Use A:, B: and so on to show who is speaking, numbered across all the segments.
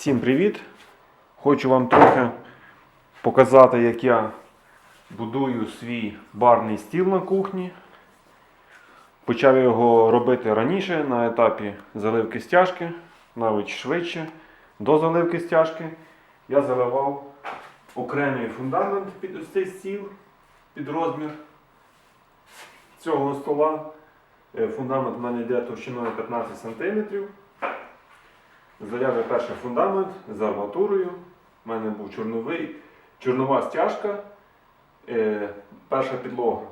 A: Всім привіт! Хочу вам трохи показати, як я будую свій барний стіл на кухні. Почав його робити раніше на етапі заливки стяжки, навіть швидше. До заливки стяжки я заливав окремий фундамент під ось цей стіл, під розмір цього стола. Е, Фундамент в мене йде товщиною 15 см. Заляв перший фундамент з арматурою. У мене був чорновий, чорнова стяжка, е, перша підлога.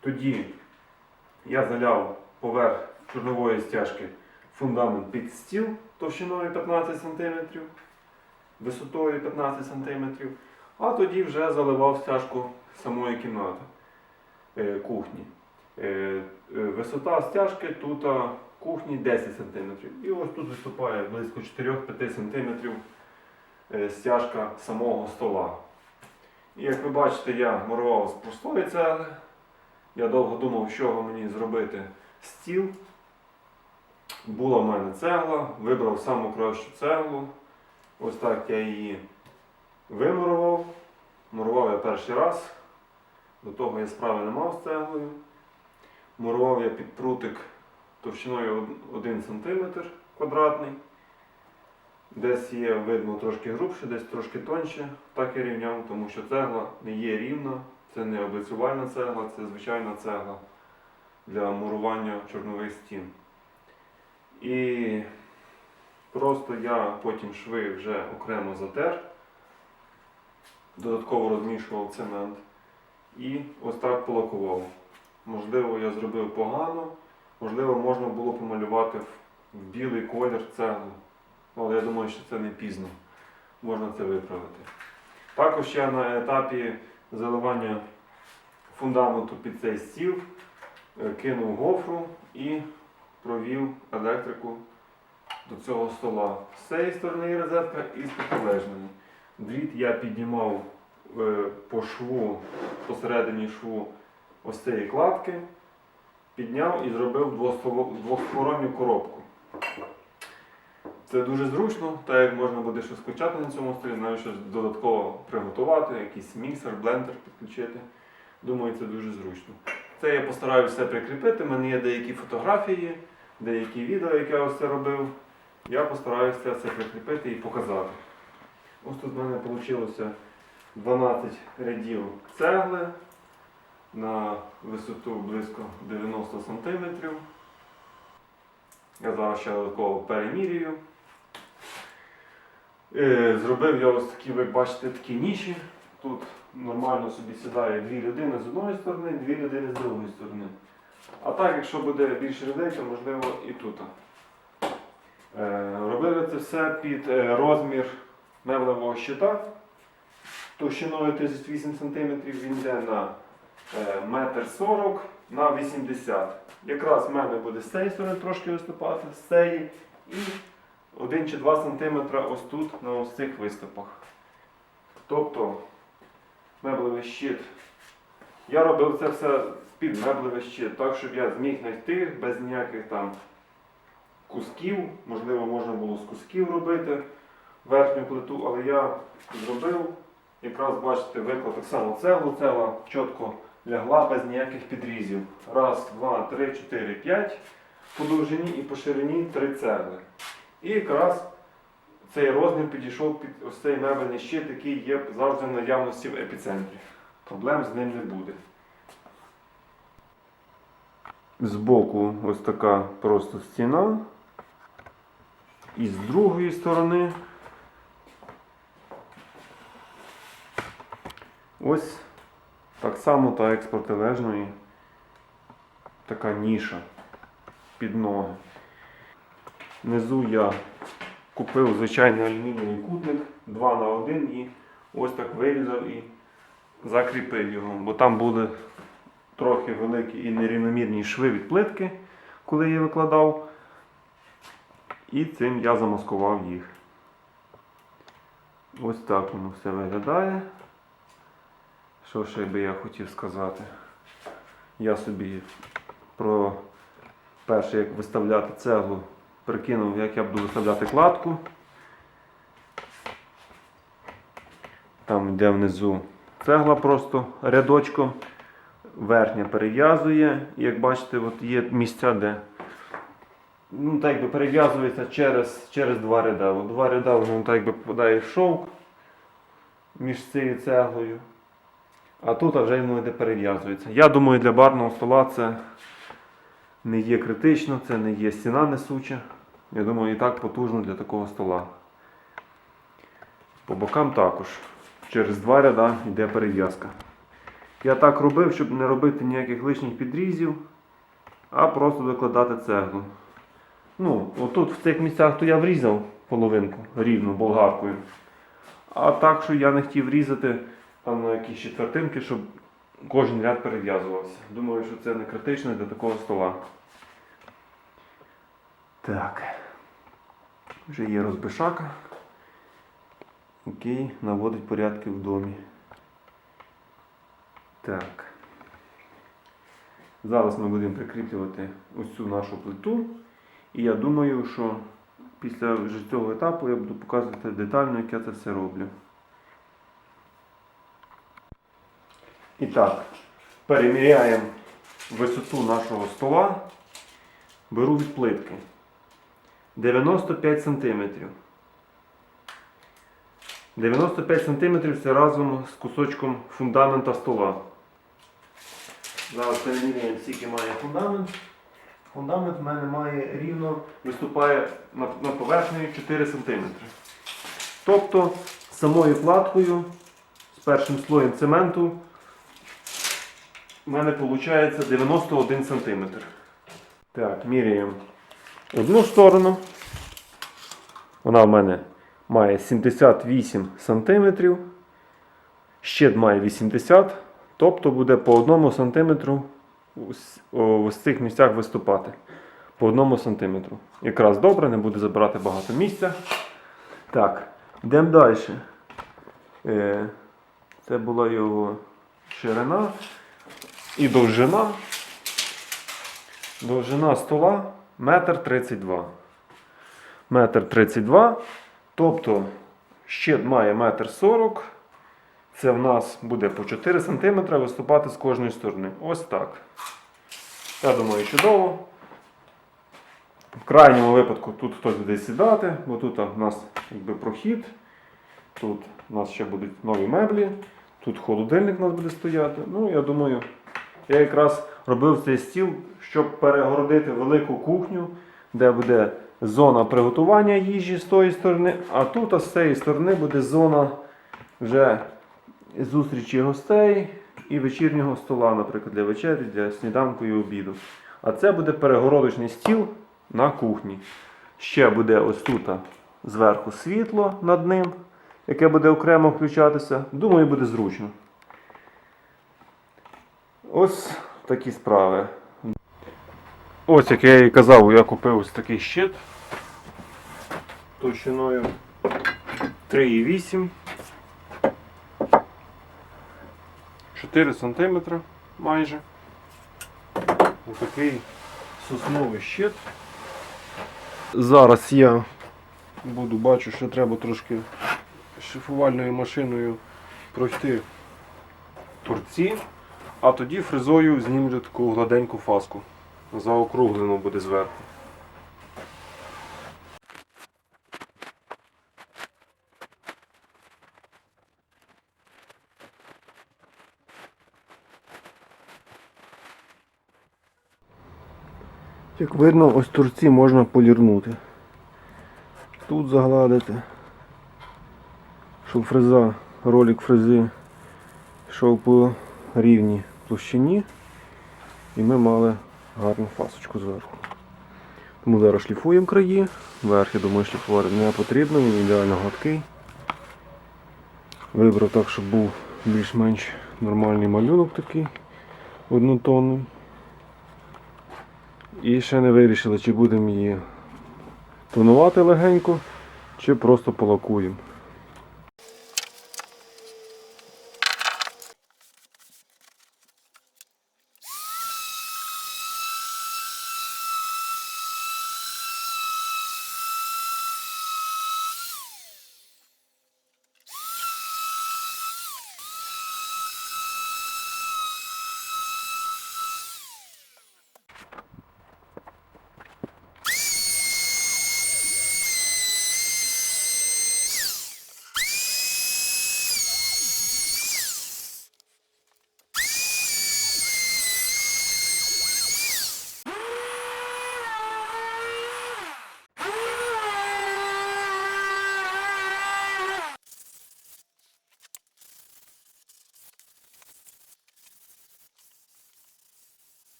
A: Тоді я заляв поверх чорнової стяжки фундамент під стіл товщиною 15 см, висотою 15 см, а тоді вже заливав стяжку самої кімнати е, кухні. Е, е, Висота стяжки тут кухні 10 см. І ось тут виступає близько 4-5 см е, стяжка самого стола. І як ви бачите, я мурував з простої цегли. Я довго думав, чого мені зробити стіл. Була в мене цегла, вибрав саму кращу цеглу. Ось так я її вимурував. Мурував я перший раз. До того я справи не мав з цеглою. Мурував я під прутик товщиною 1 см квадратний. Десь є видно трошки грубше, десь трошки тоньше. Так я рівняв, тому що цегла не є рівна, це не облицювальна цегла, це звичайна цегла для мурування чорнових стін. І просто я потім шви вже окремо затер, додатково розмішував цемент і ось так полакував. Можливо, я зробив погано, можливо, можна було помалювати в білий колір цеглу. Але я думаю, що це не пізно. Можна це виправити. Також я на етапі заливання фундаменту під цей стіл е, кинув гофру і провів електрику до цього стола. З цієї сторони розетка і з протилежної. Дріт я піднімав е, по шву, посередині шву ось цієї кладки, підняв і зробив двосторонню коробку. Це дуже зручно, так як можна буде щось включати на цьому столі, навіть щось додатково приготувати, якийсь міксер, блендер підключити. Думаю, це дуже зручно. Це я постараюся все прикріпити. У мене є деякі фотографії, деякі відео, як я ось це робив. Я постараюся це все прикріпити і показати. Ось тут в мене вийшло 12 рядів цегли на висоту близько 90 см. Я зараз ще додатково перемірюю. Е, Зробив я ось такі, ви бачите, такі ніші. Тут нормально собі сідає дві людини з одної сторони, дві людини з другої сторони. А так, якщо буде більше людей, то можливо і тут. Е, Робив я це все під е, розмір меблевого щита. Товщиною 38 см він йде на метр 40 на 80 Якраз в мене буде з цієї сторони трошки виступати, з цієї і 1 чи 2 см ось тут на ось цих виступах. Тобто меблевий щит. Я робив це все під меблевий щит, так, щоб я зміг знайти без ніяких там кусків. Можливо, можна було з кусків робити верхню плиту, але я зробив. Якраз бачите, виклав так само цеглу, цегла чітко лягла без ніяких підрізів. Раз, два, три, чотири, п'ять по довжині і по ширині три цегли. І якраз цей розмір підійшов під ось цей мебельний щит, який є завжди в наявності в епіцентрі. Проблем з ним не буде. Збоку ось така просто стіна. І з другої сторони ось так само та протилежної така ніша під ноги. Внизу я купив звичайний алюмінієвий кутник 2 на 1 і ось так вирізав і закріпив його, бо там були трохи великі і нерівномірні шви від плитки, коли я викладав. І цим я замаскував їх. Ось так воно все виглядає. Що ще би я хотів сказати? Я собі про перше, як виставляти цеглу, прикинув, як я буду виставляти кладку. Там йде внизу цегла просто рядочком. Верхня перев'язує. Як бачите, от є місця, де ну, так якби перев'язується через, через два ряда. От два ряда воно так якби попадає в шовк між цією цеглою. А тут вже воно йде перев'язується. Я думаю, для барного стола це не є критично, це не є стіна несуча. Я думаю, і так потужно для такого стола. По бокам також. Через два ряда йде перев'язка. Я так робив, щоб не робити ніяких лишніх підрізів, а просто викладати цеглу. Ну, отут в цих місцях то я врізав половинку рівно болгаркою. А так, що я не хотів різати там на якісь четвертинки, щоб кожен ряд перев'язувався. Думаю, що це не критично для такого стола. Так. Вже є розбишака, який наводить порядки в домі. Так. Зараз ми будемо прикріплювати ось цю нашу плиту. І я думаю, що після вже цього етапу я буду показувати детально, як я це все роблю. І так, переміряємо висоту нашого стола. Беру від плитки. 95 см. 95 см це разом з кусочком фундамента стола. Зараз переміряємо, скільки має фундамент. Фундамент в мене має рівно, виступає над поверхнею 4 см. Тобто самою платкою з першим слоєм цементу в мене виходить 91 см. Так, міряємо одну сторону. Вона в мене має 78 см. Щит має 80 тобто буде по одному сантиметру ось- цих місцях виступати. По одному сантиметру. Якраз добре, не буде забирати багато місця. Так, йдемо далі. Е, це була його ширина і довжина. Довжина стола метр 32. Метр 32. Тобто щит має метр 40. Це в нас буде по 4 см виступати з кожної сторони. Ось так. Я думаю, чудово. В крайньому випадку тут хтось буде сідати, бо тут у нас якби прохід. Тут у нас ще будуть нові меблі. Тут холодильник у нас буде стояти. Ну, я думаю, я якраз робив цей стіл, щоб перегородити велику кухню, де буде зона приготування їжі з тої сторони, а тут з цієї сторони буде зона вже зустрічі гостей і вечірнього стола, наприклад, для вечері, для сніданку і обіду. А це буде перегородочний стіл на кухні. Ще буде ось тут зверху світло над ним, яке буде окремо включатися. Думаю, буде зручно. Ось такі справи. Ось, як я і казав, я купив ось такий щит товщиною 3,8. 4 см майже. Ось такий сосновий щит. Зараз я буду бачу, що треба трошки шифувальною машиною пройти торці, а тоді фрезою знімлю таку гладеньку фаску. Заокруглено буде зверху. Як видно, ось торці можна полірнути. Тут загладити, щоб фреза, ролик фрези йшов по рівній площині і ми мали гарну фасочку зверху. Тому зараз шліфуємо краї, верх, я думаю, шліфувати не потрібно, він ідеально гладкий. Вибрав так, щоб був більш-менш нормальний малюнок такий однотонний. І ще не вирішили, чи будемо її тонувати легенько, чи просто полакуємо.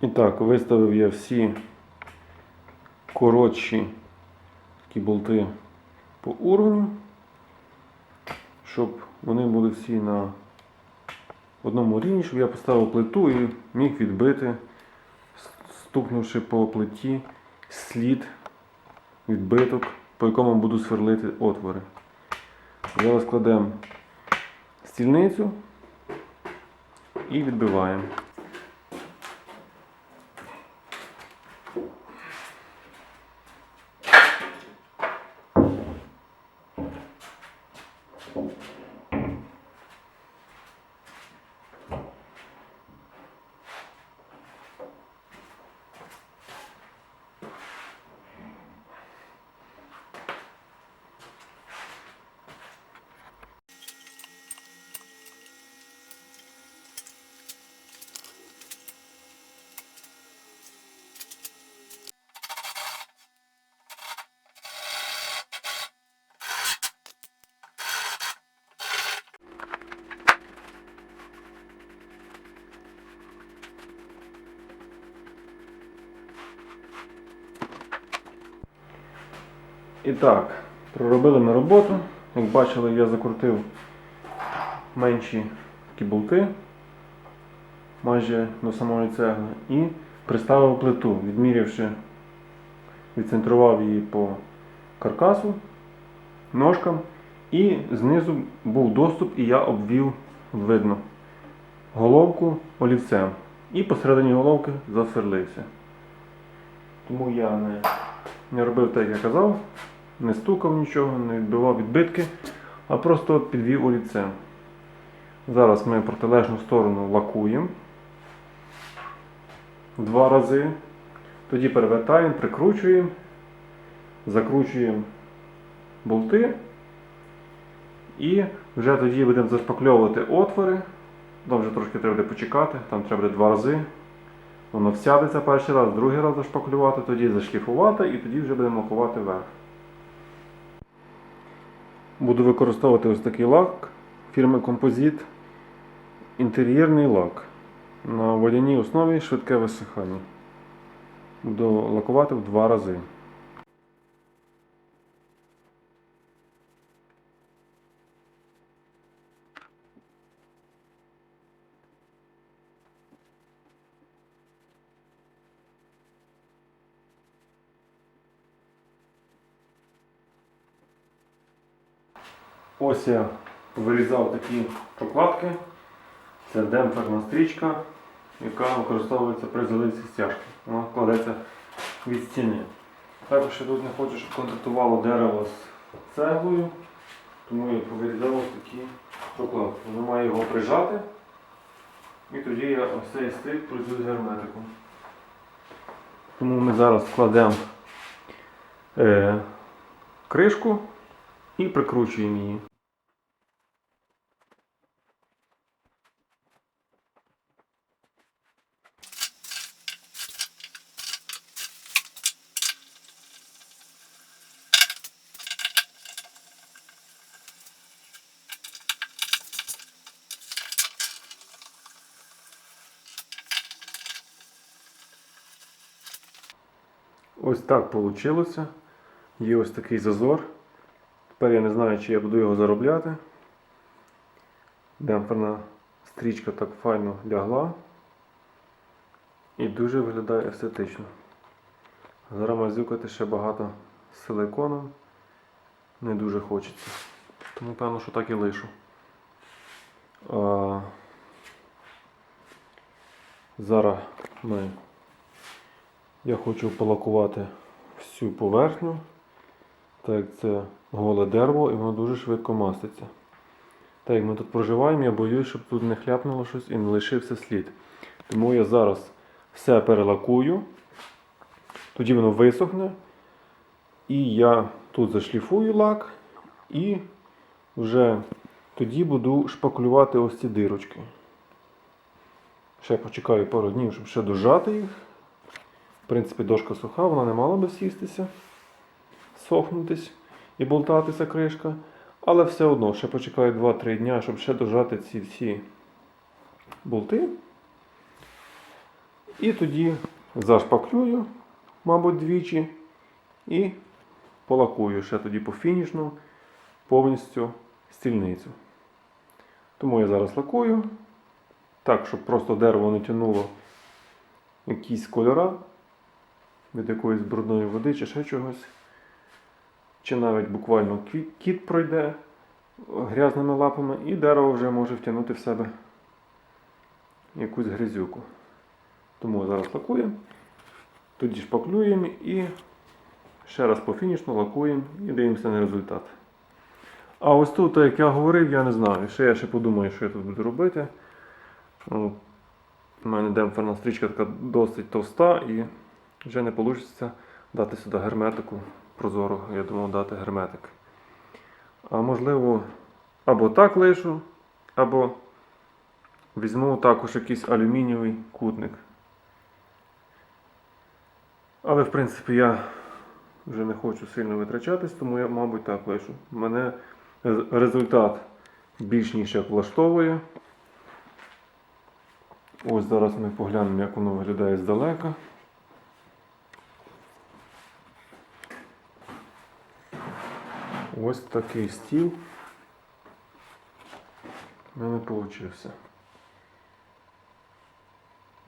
A: І так, виставив я всі коротші такі болти по уровню, щоб вони були всі на одному рівні, щоб я поставив плиту і міг відбити, стукнувши по плиті слід, відбиток, по якому буду сверлити отвори. Зараз кладемо стільницю і відбиваємо. І так, проробили ми роботу. Як бачили, я закрутив менші такі болти майже до самої цегли і приставив плиту, відмірявши, відцентрував її по каркасу, ножкам, і знизу був доступ, і я обвів видно головку олівцем. І посередині головки засверлився. Тому я не, не робив так, як я казав, не стукав нічого, не відбивав відбитки, а просто підвів олівцем. Зараз ми протилежну сторону лакуємо два рази. Тоді перевертаємо, прикручуємо, закручуємо болти і вже тоді будемо зашпакльовувати отвори. Там вже трошки треба буде почекати, там треба буде два рази. Воно всядеться перший раз, другий раз зашпаклювати, тоді зашліфувати і тоді вже будемо лакувати верх. Буду використовувати ось такий лак фірми Composite. Інтер'єрний лак. На водяній основі швидке висихання. Буду лакувати в два рази. Ось я вирізав такі прокладки. Це демпферна стрічка, яка використовується при заливці стяжки. Вона кладеться від стіни. Також я тут не хочу, щоб контактувало дерево з цеглою, тому я повирізав ось такі прокладки. Воно має його прижати. І тоді я ось цей стик пройду з герметиком. Тому ми зараз складемо е, кришку і прикручуємо її. Ось так вийшло. Є ось такий зазор. Тепер я не знаю, чи я буду його заробляти. Демпферна стрічка так файно лягла. І дуже виглядає естетично. Зараз мазюкати ще багато силиконом. Не дуже хочеться. Тому певно, що так і лишу. А... Зараз ми я хочу полакувати всю поверхню, так як це голе дерево і воно дуже швидко маститься. Так як ми тут проживаємо, я боюсь, щоб тут не хляпнуло щось і не лишився слід. Тому я зараз все перелакую, тоді воно висохне. І я тут зашліфую лак і вже тоді буду шпаклювати ось ці дирочки. Ще почекаю пару днів, щоб ще дожати їх. Принципі, дошка суха, вона не мала би сістися, сохнутись і болтатися кришка. Але все одно ще почекаю 2-3 дня, щоб ще дожати ці всі болти. І тоді зашпаклюю, мабуть, двічі. І полакую ще тоді по фінішну повністю стільницю. Тому я зараз лакую, так, щоб просто дерево не тянуло якісь кольора від якоїсь брудної води чи ще чогось. Чи навіть буквально кіт, пройде грязними лапами, і дерево вже може втягнути в себе якусь грязюку. Тому зараз лакуємо, тоді шпаклюємо і ще раз по фінішну лакуємо і дивимося на результат. А ось тут, як я говорив, я не знаю. Ще я ще подумаю, що я тут буду робити. У мене демпферна стрічка така досить товста і вже не вийде дати сюди герметику прозору. Я думав дати герметик. А можливо, або так лишу, або візьму також якийсь алюмінієвий кутник. Але в принципі я вже не хочу сильно витрачатись, тому я, мабуть, так лишу. Мене результат більш ніж як влаштовує. Ось зараз ми поглянемо, як воно виглядає здалека. Ось такий стіл в мене вийшов.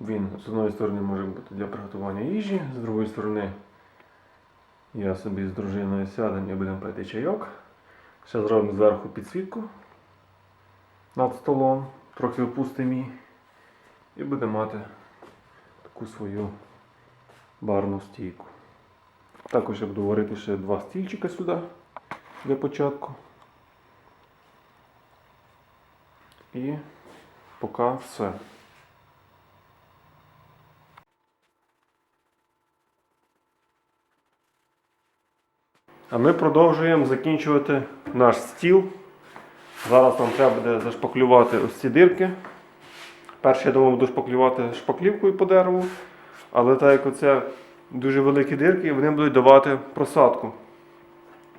A: Він з одної сторони може бути для приготування їжі, з другої сторони я собі з дружиною сядемо і будемо пити чайок. Ще зробимо зверху підсвітку над столом, трохи опустимо її і будемо мати таку свою барну стійку. Також я буду варити ще два стільчика сюди для початку. І поки все. А ми продовжуємо закінчувати наш стіл. Зараз нам треба буде зашпаклювати ось ці дирки. Перше, я думав, буду шпаклювати шпаклівкою по дереву, але так як оце дуже великі дирки, вони будуть давати просадку.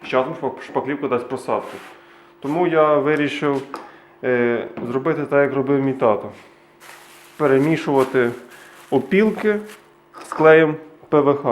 A: З часом шпак- шпаклівка дасть просадку. Тому я вирішив е, зробити так, як робив мій тато. Перемішувати опілки з клеєм ПВХ.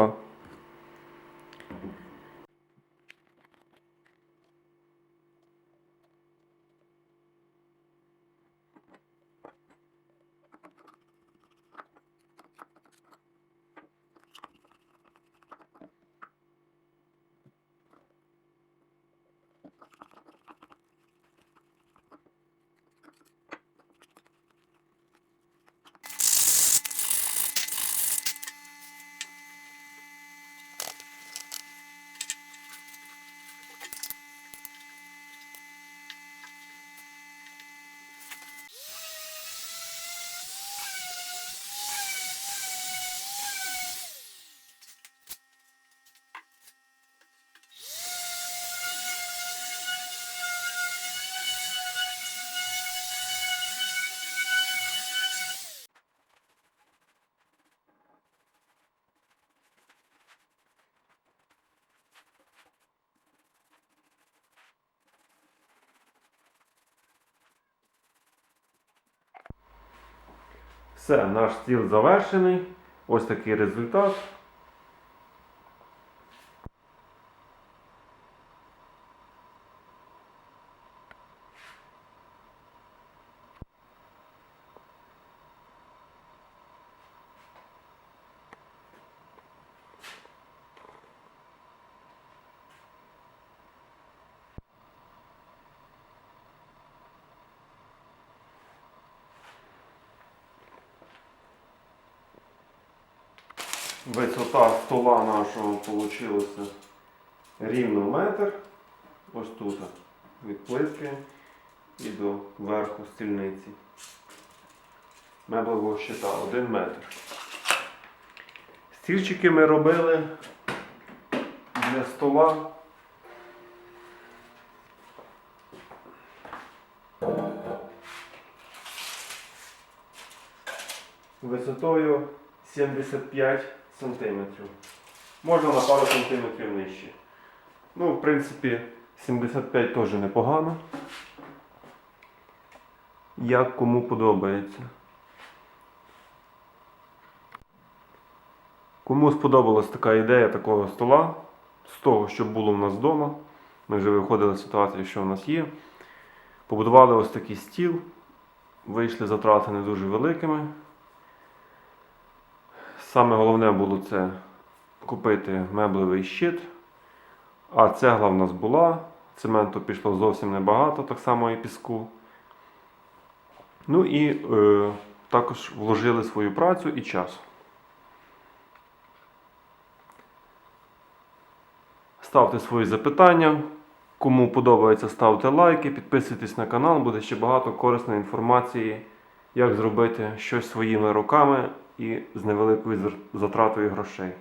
A: Все, наш стіл завершений. Ось такий результат. Висота стола нашого вийшла рівно метр. Ось тут від плитки і до верху стільниці. Меблевого щита 1 метр. Стільчики ми робили для стола. Висотою 75 сантиметрів. Можна на пару сантиметрів нижче. Ну, в принципі, 75 теж непогано. Як кому подобається. Кому сподобалась така ідея такого стола, з того, що було в нас вдома, ми вже виходили з ситуації, що в нас є. Побудували ось такий стіл, вийшли затрати не дуже великими. Саме головне було це купити меблевий щит. А цегла в нас була, цементу пішло зовсім небагато, так само і піску. Ну і е, також вложили свою працю і час. Ставте свої запитання. Кому подобається, ставте лайки, підписуйтесь на канал, буде ще багато корисної інформації, як зробити щось своїми руками і з невеликою затратою грошей.